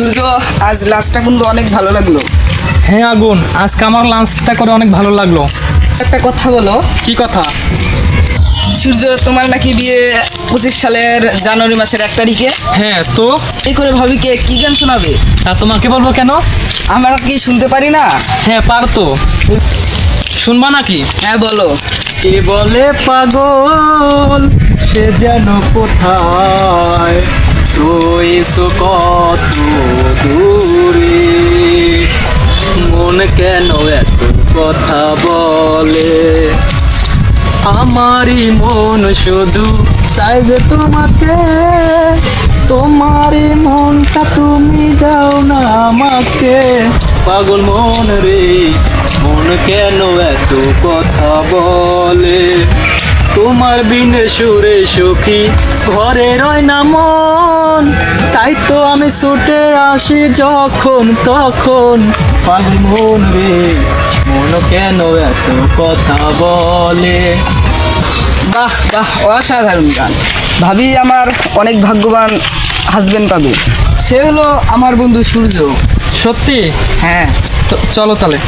সূর্য আজ লাঞ্চটা কিন্তু অনেক ভালো লাগল। হ্যাঁ আগুন আজকে আমার লাঞ্চটা করে অনেক ভালো লাগল। একটা কথা বলো। কি কথা? সূর্য তোমার নাকি বিয়ে পঁচিশ সালের জানুয়ারি মাসের এক তারিখে? হ্যাঁ তো? এই করে ভাবিকে কি গান শোনাবে? তা তোমাকে বলব কেন? আমরা কি শুনতে পারি না? হ্যাঁ পারতো। শুনবা নাকি? হ্যাঁ বলো। কে বলে পাগল সে যেন কোথায়? রয়েছো কত দূরে। মন কেন এত কথা বলে? আমারই মন শুধু চাইবে তোমাকে। তোমারই মনটা তুমি দাও না আমাকে। পাগল মন রে, মন কেন এত কথা বলে? তোমার বিনে সুরে সুখী ঘরে রয় না মন। তাই তো আমি ছুটে আসি যখন তখন। পাগল মন রে মন কেন এত কথা বলে? বাহ বাহ অসাধারণ গান। ভাবি আমার অনেক ভাগ্যবান হাজবেন্ড পাবে সে হলো আমার বন্ধু সূর্য। সত্যি? হ্যাঁ। চলো তাহলে।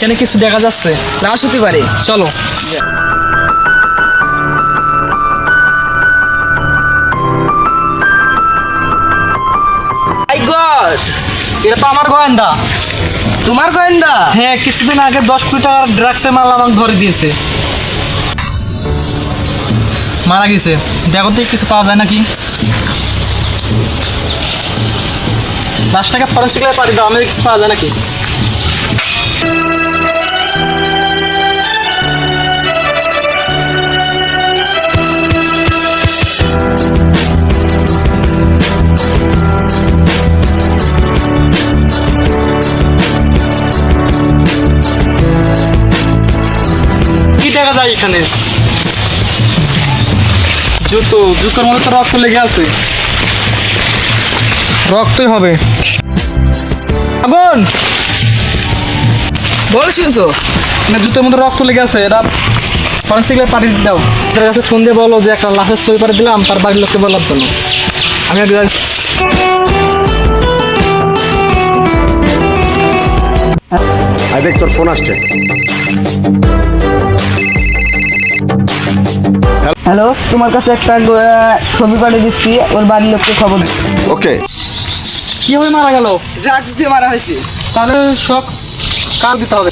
এখানে কিছু দেখা যাচ্ছে। না হতে পারে। চলো। এটা তো আমার গোয়েন্দা। তোমার গোয়েন্দা? হ্যাঁ কিছুদিন আগে দশ কোটি টাকার ড্রাগসের মাল আমাকে ধরে দিয়েছে। মারা গেছে। দেখো তো কিছু পাওয়া যায় নাকি? লাস্টটাকে ফরেন্সিক ল্যাবে পাঠিয়ে দাও আমি কিছু পাওয়া যায় নাকি? দেখা যায় এখানে। জুতো জুতোর মধ্যে তো রক্ত লেগে আছে। রক্তই হবে। আগুন! বলো সূর্য না জুতোর মধ্যে রক্ত লেগে আছে এটা ফরেন্সিক ল্যাব পাঠিয়ে দাও। তার কাছে সন্ধে বলো যে একটা লাশের ছবি পাঠিয়ে দিলাম তার বাড়ির লোককে বলার জন্য। আমি আগে আই দেখ তোর ফোন আসছে। হ্যালো তোমার কাছে একটা ছবি পাঠিয়ে দিচ্ছি ওর বাড়ির লোককে খবর ওকে। কি হয়ে মারা গেল? ড্রাগস দিয়ে মারা হয়েছে। তাহলে সব কার দিতে হবে?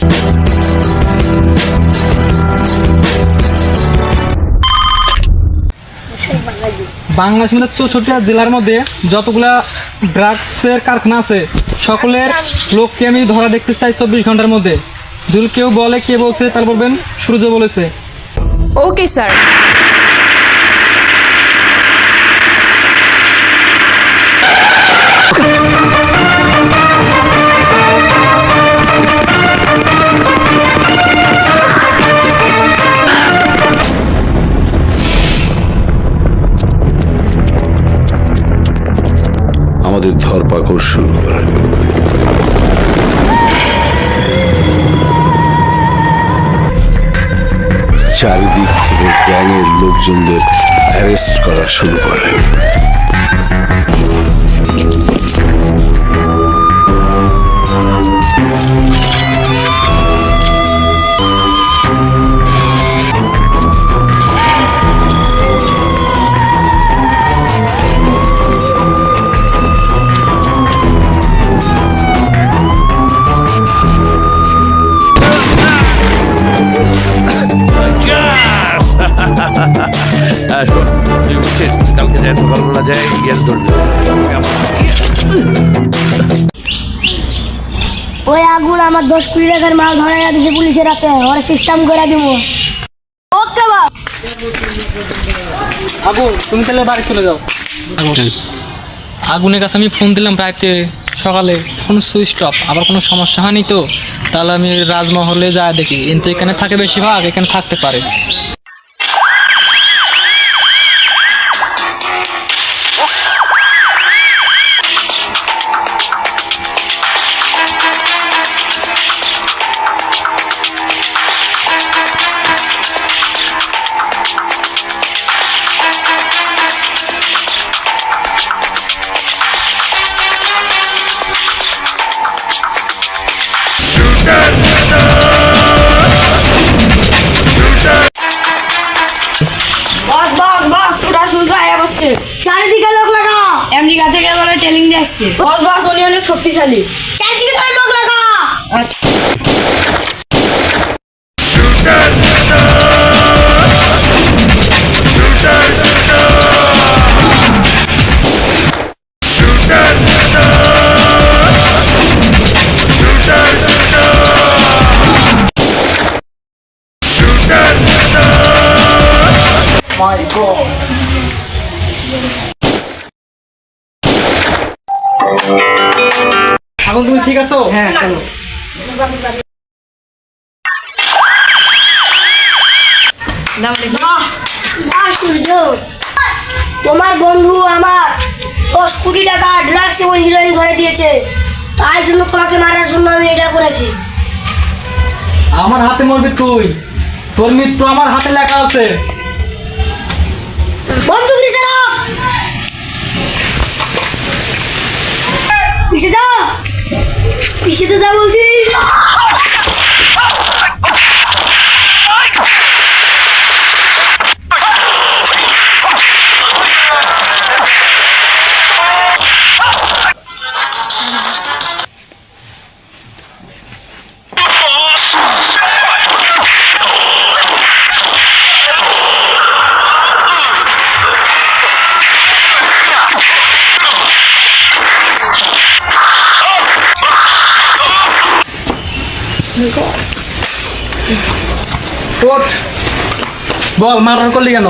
বাংলাদেশ মানে চৌষট্টি জেলার মধ্যে যতগুলা ড্রাগসের কারখানা আছে সকলের লোককে আমি ধরা দেখতে চাই চব্বিশ ঘণ্টার মধ্যে। যদি কেউ বলে কে বলছে তাহলে বলবেন সূর্য বলেছে। ওকে স্যার ধরপাকড় করে চারিদিক থেকে গ্যাংয়ের লোকজনদের অ্যারেস্ট করা শুরু করেন তুই বুঝছিস কালকে যাই সকালবেলা যাই গ্যাস ধরবি ওই আগুন আমার দশ কুড়ি টাকার মাল ধরে দিছে পুলিশের হাতে। ওরা সিস্টেম করে দিব। ওকে আগুন তুমি তাহলে বাড়ি চলে যাও। আগুনের কাছে আমি ফোন দিলাম রাতে সকালে। ফোন সুইচ অফ আবার কোনো সমস্যা হয়নি তো? তাহলে আমি রাজমহলে যা দেখি। কিন্তু এখানে থাকে বেশিরভাগ এখানে থাকতে পারে। আসছে। বস বস উনি অনেক শক্তিশালী। চারদিকে ধরে লোক লাগা এখন তুমি ঠিক আছো? হ্যাঁ চলো। তোমার বন্ধু আমার দশ কোটি টাকা ড্রাগস এবং হিরোইন ধরে দিয়েছে। তাই জন্য তোমাকে মারার জন্য আমি এটা করেছি। আমার হাতে মরবি তুই। তোর মৃত্যু আমার হাতে লেখা আছে। বন্ধু পিছে দাও পিছে দাও পিছে তো দাও বলছি ওঠ বল মারার করলি কেন?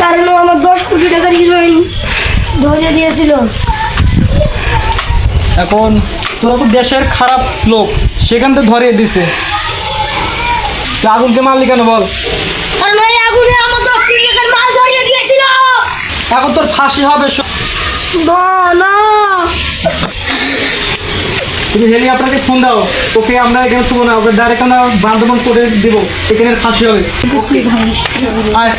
কারণ আমার দশ কোটি টাকার হিরোইন ধরে দিয়েছিল। এখন তোরা তো দেশের খারাপ লোক সেখান থেকে ধরিয়ে দিছে। আগুনকে মারলি কেন বল? কারণ ওই আগুনে আমার দশ কোটি টাকার মাল ধরিয়ে দিয়েছিল। এখন তোর ফাঁসি হবে না না। তুমি হেলি আপনাকে ফোন দাও। ওকে আমরা এখানে শুবো না ওকে ডাইরেক্ট আমরা বান্ধবন করে দেবো এখানে খাসি হবে। আয়